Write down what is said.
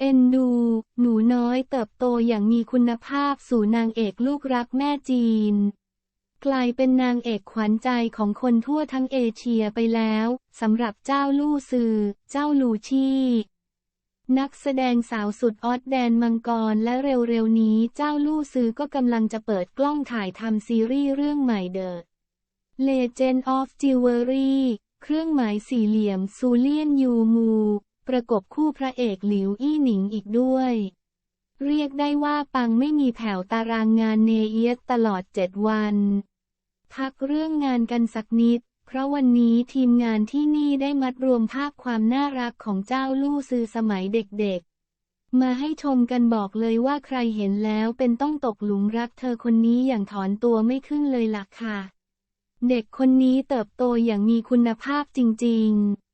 เอ็นดู หนูน้อยเติบโตอย่างมีคุณภาพสู่นางเอกลูกรักแม่จีน กลายเป็นนางเอกขวัญใจของคนทั่วทั้งเอเชียไปแล้วสำหรับเจ้าลู่ซือ เจ้าลูชี่นักแสดงสาวสุดออดแดนมังกรและเร็วๆนี้เจ้าลู่ซือก็กำลังจะเปิดกล้องถ่ายทำซีรีส์เรื่องใหม่เดอะ Legend of Jewelry เครื่องหมายสี่เหลี่ยมซูเลียนยูมู ประกบคู่พระเอกหลิวอี้หนิงอีกด้วย เรียกได้ว่าปังไม่มีแผ่วตารางงานเนเอียสตลอดเจ็ดวัน พักเรื่องงานกันสักนิด เพราะวันนี้ทีมงานที่นี่ได้มัดรวมภาพความน่ารักของเจ้าลู่ซือสมัยเด็กๆ มาให้ชมกันบอกเลยว่าใครเห็นแล้วเป็นต้องตกหลุมรักเธอคนนี้อย่างถอนตัวไม่ขึ้นเลยล่ะค่ะ เด็กคนนี้เติบโตอย่างมีคุณภาพจริง ๆ